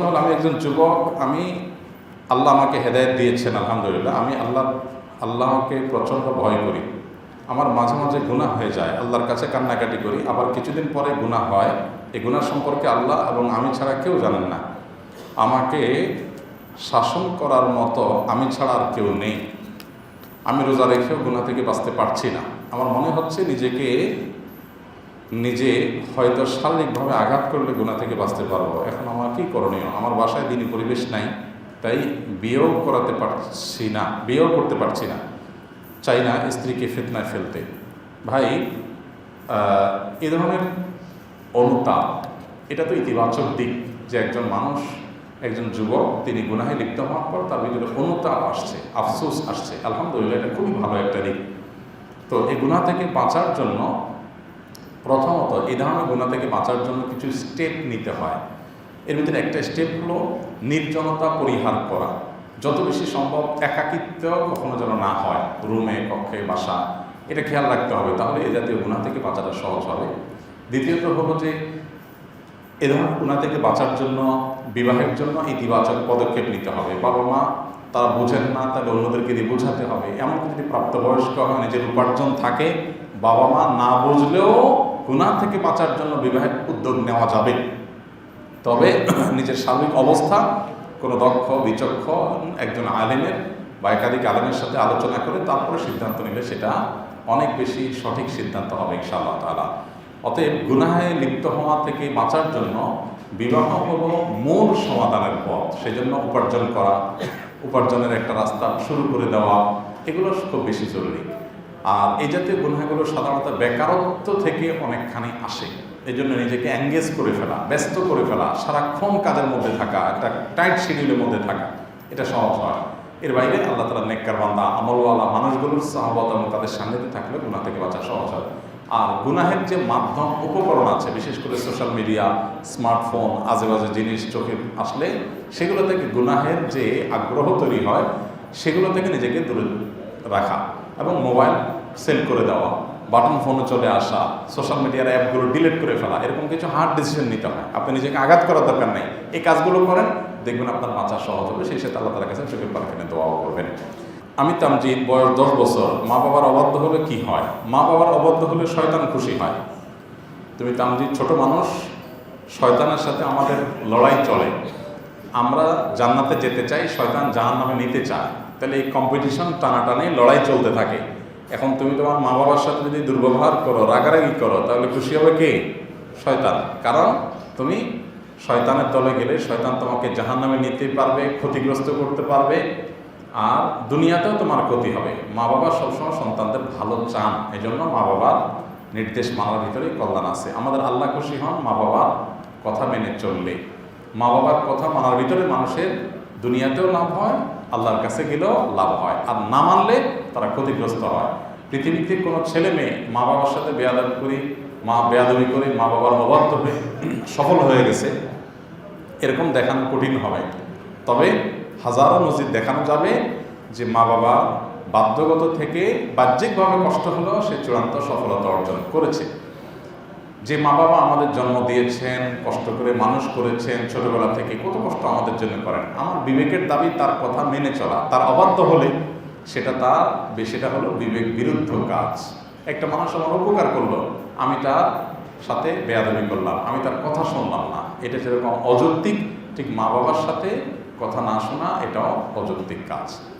আমি একজন যুবক, আমি আল্লাহ আমাকে হেদায়ত দিয়েছেন, আলহামদুলিল্লাহ। আমি আল্লাহ আল্লাহকে প্রচণ্ড ভয় করি। আমার মাঝে মাঝে গুনাহ হয়ে যায়, আল্লাহর কাছে কান্নাকাটি করি। আবার কিছুদিন পরে গুনাহ হয়। এই গুনাহ সম্পর্কে আল্লাহ এবং আমি ছাড়া কেউ জানেন না। আমাকে শাসন করার মতো আমি ছাড়া আর কেউ নেই। আমি রোজা রেখেও গুনাহ থেকে বাঁচতে পারছি না। আমার মনে হচ্ছে নিজেকে নিজে হয়তো শারীরিকভাবে আঘাত করলে গুণা থেকে বাঁচতে পারব। এখন আমার কী করণীয়? আমার বাসায় দিনই পরিবেশ নাই, তাই বিয়েও করাতে পারছি না, বিয়েও করতে পারছি না। চাই না স্ত্রীকে ফিতনায় ফেলতে। ভাই এ ধরনের অনুতাপ, এটা তো ইতিবাচক দিক যে একজন মানুষ, একজন যুবক, তিনি গুনাহে লিপ্ত হওয়ার পর তার ভিতরে অনুতাপ আসছে, আফসোস আসছে। আলহামদুলিল্লাহ, এটা খুবই ভালো একটা দিক। তো এই গুণা থেকে বাঁচার জন্য প্রথমত এই ধরনের গুণা থেকে বাঁচার জন্য কিছু স্টেপ নিতে হয়। এর ভিতরে একটা স্টেপ হলো নির্জনতা পরিহার করা। যত বেশি সম্ভব একাকিত্ব কখনো যেন না হয়, রুমে, কক্ষে, বাসা, এটা খেয়াল রাখতে হবে। তাহলে এ জাতীয় গুণা থেকে বাঁচাটা সহজ হবে। দ্বিতীয়ত হলো যে এ ধরনের গুণা থেকে বাঁচার জন্য, বিবাহের জন্য ইতিবাচক পদক্ষেপ নিতে হবে। বাবা মা, তারা বোঝেন না, তাহলে অন্যদেরকে দিয়ে বোঝাতে হবে। এমনকি যদি প্রাপ্তবয়স্ক হয়, নিজের উপার্জন থাকে, বাবা মা না বুঝলেও গুণা থেকে বাঁচার জন্য বিবাহের উদ্যোগ নেওয়া যাবে। তবে নিজের সার্বিক অবস্থা, কোনো দক্ষ বিচক্ষণ একজন আলেমের বা একাধিক আলেমের সাথে আলোচনা করে তারপরে সিদ্ধান্ত নিলে সেটা অনেক বেশি সঠিক সিদ্ধান্ত হবে ইনশাআল্লাহ তালা অতএব গুনাহে লিপ্ত হওয়া থেকে বাঁচার জন্য বিবাহ হলো মূল সমাধানের পথ। সেজন্য উপার্জন করা, উপার্জনের একটা রাস্তা শুরু করে দেওয়া, এগুলো খুব বেশি জরুরি। আর এই জাতীয় গুনাহগুলো সাধারণত বেকারত্ব থেকে অনেকখানি আসে। এই জন্য নিজেকে এঙ্গেজ করে ফেলা, ব্যস্ত করে ফেলা, সারাক্ষণ কাজের মধ্যে থাকা, একটা টাইট শিডিউলের মধ্যে থাকা, এটা সহজ হয়। এর বাইরে আল্লাহ তালা নেককার বান্দা, আমলওয়ালা মানুষগুলোর সাহবত এবং তাদের সান্নিধ্যে থাকলে গুনাহ থেকে বাঁচা সহজ হয়। আর গুনাহের যে মাধ্যম, উপকরণ আছে, বিশেষ করে সোশ্যাল মিডিয়া স্মার্টফোন আজে বাজে জিনিস চোখে আসলে, সেগুলো থেকে গুনাহের যে আগ্রহ তৈরি হয়, সেগুলো থেকে নিজেকে দূরে রাখা। এবং মোবাইল সেল করে দেওয়া, বাটন ফোনে চলে আসা, সোশ্যাল মিডিয়ার অ্যাপগুলো ডিলিট করে ফেলা, এরকম কিছু হার্ড ডিসিশন নিতে হয়। আপনি নিজেকে আঘাত করার দরকার নেই। এই কাজগুলো করেন, দেখবেন আপনার বাঁচা সহজ হবে, সেই সাথে আল্লাহ তালার কাছে চোখের পাখি দোয়াও করবেন। আমি তামজিদ, বয়স দশ বছর। মা বাবার অবাধ্য হলে কি হয়? মা বাবার অবাধ্য হলে শয়তান খুশি হয়। তুমি তামজিদ ছোট মানুষ, শয়তানের সাথে আমাদের লড়াই চলে। আমরা জান্নাতে যেতে চাই, শয়তান জাহান নামে নিতে চায়। তাহলে এই কম্পিটিশন টানাটানি লড়াই চলতে থাকে। এখন তুমি তোমার মা বাবার সাথে যদি দুর্ব্যবহার করো, রাগারাগি করো, তাহলে খুশি হবে কে? শয়তান। কারণ তুমি শয়তানের দলে গেলে শয়তান তোমাকে জাহান নামে নিতে পারবে, ক্ষতিগ্রস্ত করতে পারবে, আর দুনিয়াতেও তোমার ক্ষতি হবে। মা বাবা সবসময় সন্তানদের ভালো চান এই জন্য মা বাবার নির্দেশ মানার ভিতরেই কল্যাণ আছে। আমাদের আল্লাহ খুশি হন মা বাবার কথা মেনে চললে। মা বাবার কথা মানার ভিতরে মানুষের দুনিয়াতেও লাভ হয়, আল্লাহর কাছে গেলেও লাভ হয়। আর না মানলে তারা ক্ষতিগ্রস্ত হয়। পৃথিবীতে কোনো ছেলে মেয়ে মা বাবার সাথে বেয়াদবি করি, মা বেয়াদবি করে মা বাবার অবাধ্য হয়ে সফল হয়ে গেছে, এরকম দেখানো কঠিন হবে। তবে হাজারো মসজিদ দেখানো যাবে যে মা বাবা বাধ্যগত থেকে বাহ্যিকভাবে কষ্ট হলেও সে চূড়ান্ত সফলতা অর্জন করেছে। যে মা বাবা আমাদের জন্ম দিয়েছেন, কষ্ট করে মানুষ করেছেন ছোটবেলা থেকে, কত কষ্ট আমাদের জন্য করেন। আমার বিবেকের দাবি তার কথা মেনে চলা, তার অবাধ্য হলে সেটা তার সেটা হলো বিবেক বিরুদ্ধ কাজ। একটা মানুষ আমার উপকার করল, আমি তার সাথে বেয়াদবি করলাম, আমি তার কথা শুনলাম না। এটা যেরকম অযৌক্তিক, ঠিক মা বাবার সাথে কথা না শোনা এটাও অযৌক্তিক কাজ।